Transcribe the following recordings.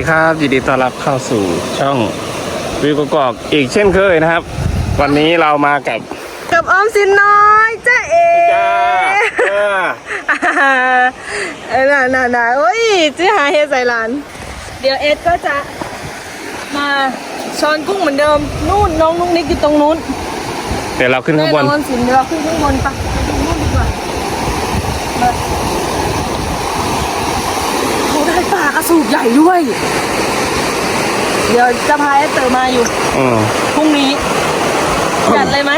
ดีครับยินดีต้อนรับเข้าสู่ช่องวิวกกอกอีกเช่นเคยนะครับ วันนี้เรามากับกับออมสินน้อยจ้าเอ๋จ้าเออเออน่ะน่ะน่ะโอ้ยจะหาเฮดใส่ร้าน เดี๋ยวเอสก็จะมาช้อนกุ้งเหมือนเดิมนู่นน้องนุ๊กนิกอยู่ตรงนู้นเดี๋ยวเราขึ้นแม่ข้างบนน้องออมสินเดี๋ยวเราขึ้นข้างบนปะไปดูนู่นดีกว่ามาเขาได้ปลากระสูบใหญ่ด้วย เดี๋ยวจะพาเอสเตอร์มาอยู่อืมพรุ่งนี้จัดเลยไหม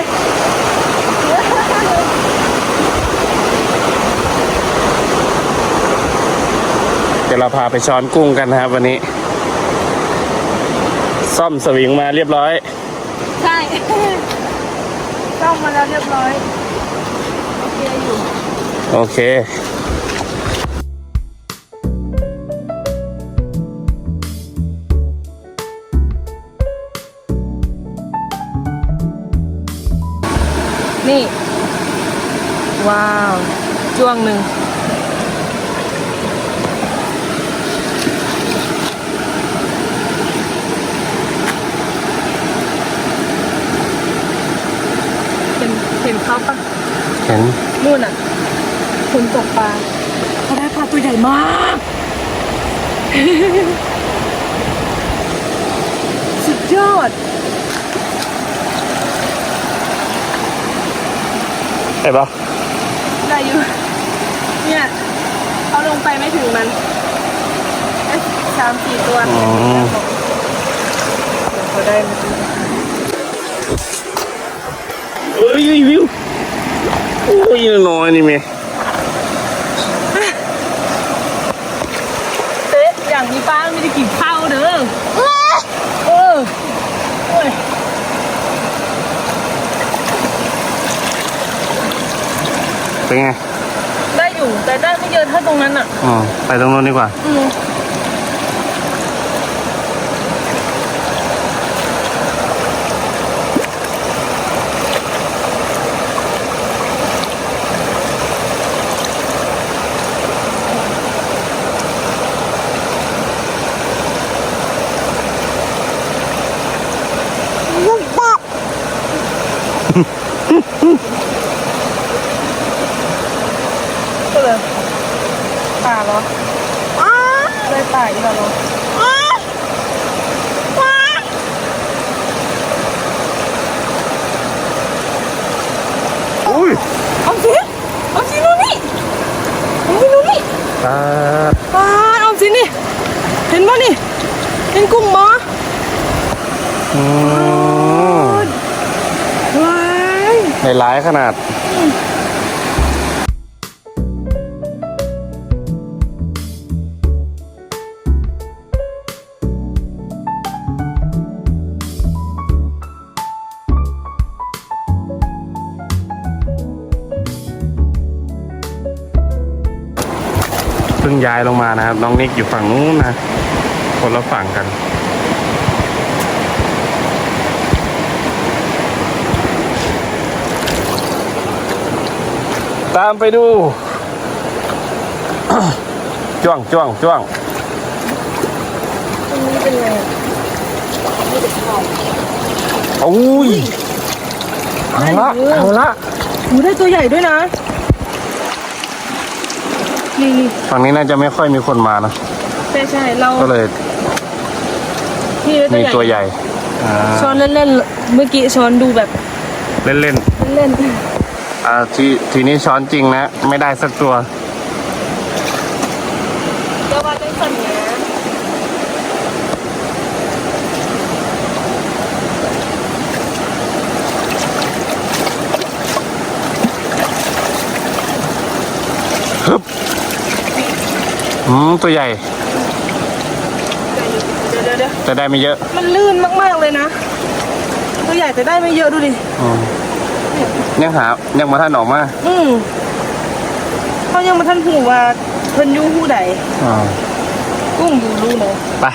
เดี๋ยวเราพาไปช้อนกุ้งกันนะครับวันนี้ ซ่อมสวิงมาเรียบร้อย ใช่ซ่อมมาแล้วเรียบร้อยโอเคอยู่ โอเค ว้าวจ้วงหนึ่งเห็นเห็นเขาปะเห็นนู่นอะคนตกปลาเขาได้ปลาตัวใหญ่มาก สุดยอด เห็นปะ ได้อยู่ เนี่ยเขาลง ไปไม่ถึงมันเอ๊ะสามสี่ตัวอืมเขาได้มาดูเอ้ยวิวโอ้ยน้อยนี่เมย์เอ๊ะอย่างนี้ป้าไม่ได้กินข้าวเด้อเออโอ้ยเป็นไงได้ อยู่แต่ได้ไม่เยอะเท่าตรงนั้นอะอ๋อไปตรงนู้นดีกว่า อืม ก็เลยป่าเหรอได้ป่าอีกแล้วเหรอ อุ้ย เอาสิเอาสินู่นนี่เอาสิ นู่นนี่ตาป่าเอาสินี่ เห็นป่ะนี่ เห็นกุ้งมั้อืมว้ายในร้ายขนาด ย้ายลงมานะครับ น้องนิกอยู่ฝั่งนู้นนะ คนละฝั่งกัน ตามไปดูจ้วงจ้วงจ้วงตรงนี้เป็นไงอะนี่เป็นเขาอุ้ยเอาละเอาละหูได้ตัวใหญ่ด้วยนะ นี่นี่ฝั่งนี้น่าจะไม่ค่อยมีคนมานะ ใช่ใช่เราก็เลยพี่ได้มีตัตัววใหใหญ่ญ่อ่าช้อนเล่นๆ เมื่อกี้ช้อนดูแบบ เล่นเล่นๆอ่าทีทีนี้ช้อนจริงนะ ไม่ได้สักตัวๆก็ว่าเป็นสัญญาฮึบ อืมตัวใหญ่ เดี๋ยวเดี๋ยวเดี๋ยวแต่ได้ไม่เยอะมันลื่นมากๆเลยนะ ตัวใหญ่แต่ได้ไม่เยอะดูดิ อืมยังหายังมาท่านออกมาอืมเขายังมาท่านหูว่าเพิ่นอยูหูใดอ่ากุ้งอยู่รู้เลยไป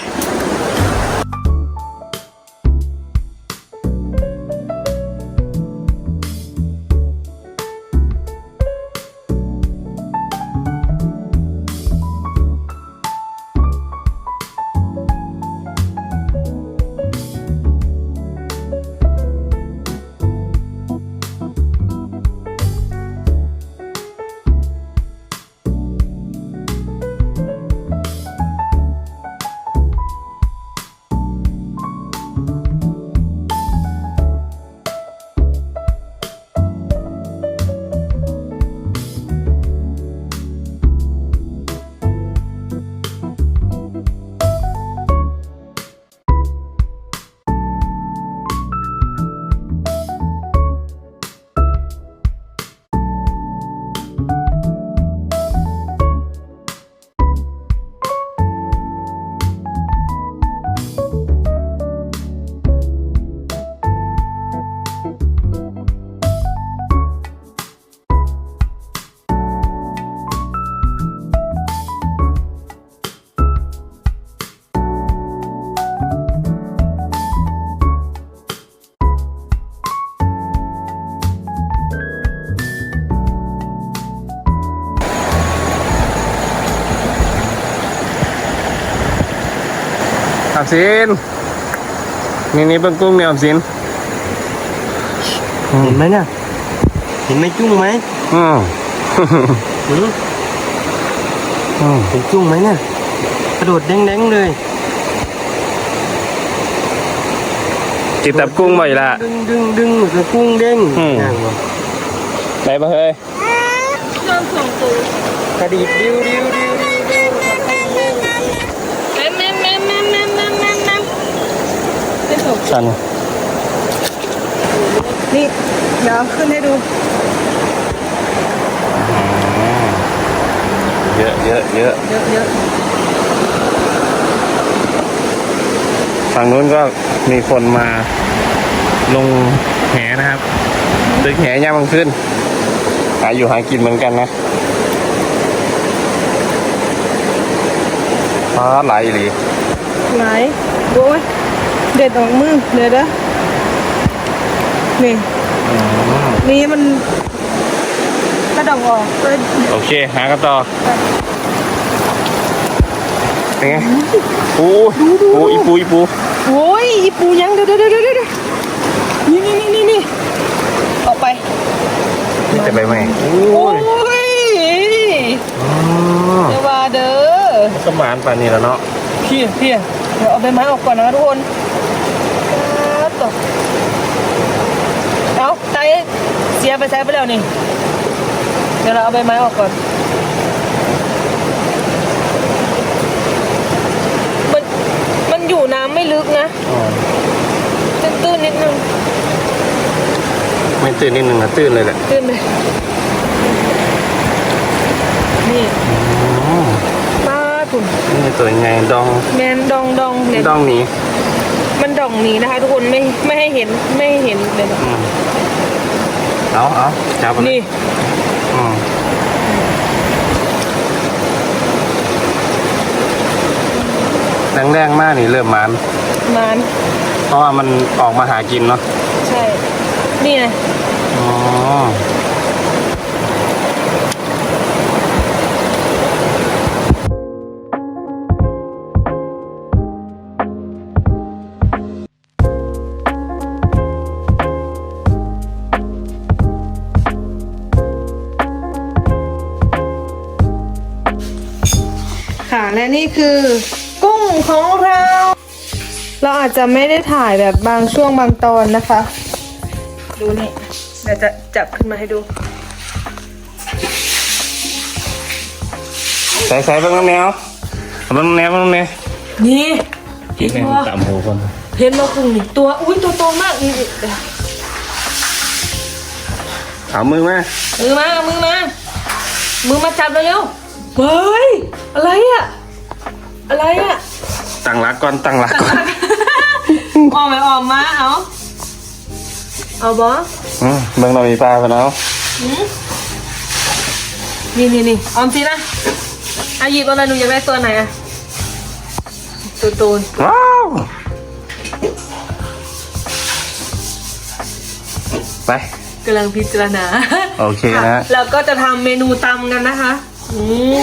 ออมสินนี่นี่เบิ้งกุ้งเนี่ยออมสินเห็นไหมเนี่ยเห็นไหมจุ้งไหมอืมหืออืมเห็นจุ้งไหมเนี่ยกระโดดแดงๆเลยจิตตับกุ้งบ่อยละดึงดึงดึงกระกุ้งเด้งอืมอย่างวะได้ปะเฮ้ยเริ่มส่งตัวกระดิบดิ้วดิ้วดิ้วดิ้วดิ้ว ชัน นี่เดี๋ยวขึ้นให้ดู เยอะเยอะเยอะเยอะเยอะฝั่งนู้นก็มีคนมาลงแหนะครับตึกแหย่างมันขึ้น หาอยู่หากินเหมือนกันนะฟ้าไหลหรือไหนโอ้ย เด็ดออกมือเดี๋ยวเด้อนี่นี่มันกระดองออกเอ้ยโอเค หากันต่อเป็นไงปูปูอีปูอีปูโอ้ยอีปูยังเดี๋ยวเดี๋ยวเดี๋ยวเดี๋ยวนี่นี่นี่นี่นี่ออกไปนี่จะไปไหมโอ้โอ้ยยอ๋อเดี๋ยวมาเด้อสมานป่านนี้แล้วเนาะพี่พี่เดี๋ยวเอาใบไม้ออกก่อนนะทุกคนครับต่อเอาไตเสีย ไปใช้ไปแล้วนี่ เดี๋ยวเราเอาใบไม้ออกก่อนมันมันอยู่น้ำไม่ลึกนะอ๋อตื้นๆนิดนึง ไม่ตื่นนิดนึงนะตื่นเลยแหละ ตื้นเลยนี่อ๋อป้าถุนนี่ตัวยังไงดองแมนดองดองเนี่ยดองหนี้มันดองหนีนะคะ ทุกคนไม่ไม่ให้เห็นไม่ให้เห็นเลยนะ เอาเอาจับไปเลยนี่อืมแรงๆมากนี่เริ่มมันมานเพราะว่ามันออกมาหากินเนาะใช่ นี่ไงอ๋อ และนี่คือกุ้งของเรา เราอาจจะไม่ได้ถ่ายแบบบางช่วงบางตอนนะคะ ดูนี่เดี๋ยวจะจับขึ้นมาให้ดู ใส่ใส่เบ้างน้ำแนวเอาเบ้างน้ำแนวเบ้างน้ำแนวนี่กินให้มันตามหูคนเห็นมากุ้งนี่ตัวอุ้ยตัวโตมากนี่เดี๋ยวเอามือมา มือมาเอามือมา มือมาจับเร็วๆเฮ้ย อะไร อะอะไรอะตั้งรักก่อนตั้งรักก่อนออกไหมออกมาเอาเอาบออืมเบิ่งเรามีปลาไปแล้วนี่นี่นี่ออมสินะอาหยิบอะไรหนูอยากได้ตัวไหนอะตัวตูนว้าวไปกำลังพิจารณาโอเคนะแล้วก็จะทำเมนูตำกันนะคะ อื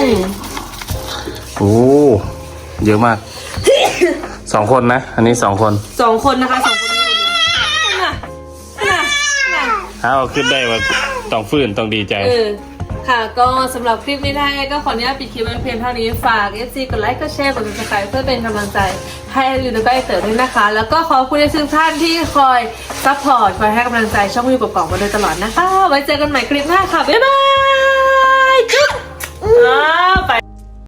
มโอ้ เยอะมาก สองคนนะ อันนี้สองคนสองคนนะคะสองคนนี้คนเดียวน่ะน่ะน่ะถ้าเอาขึ้นได้ว่าต้องฟื้นต้องดีใจ เออ ค่ะ ก็สำหรับคลิปนี้ได้ก็ขออนุญาตปิดคลิปไว้เพียงเท่านี้ ฝาก FC กดไลค์ กดแชร์ กด subscribe เพื่อเป็นกำลังใจให้อยู่แล้วก็ไอเต๋อด้วยนะคะ แล้วก็ขอบคุณในทุกท่านที่คอยซัพพอร์ต คอยให้กำลังใจช่องอยู่กับกล่องมาโดยตลอดนะคะ ไว้เจอกันใหม่คลิปหน้าค่ะ บ๊ายบายจุ๊บอ้าวไป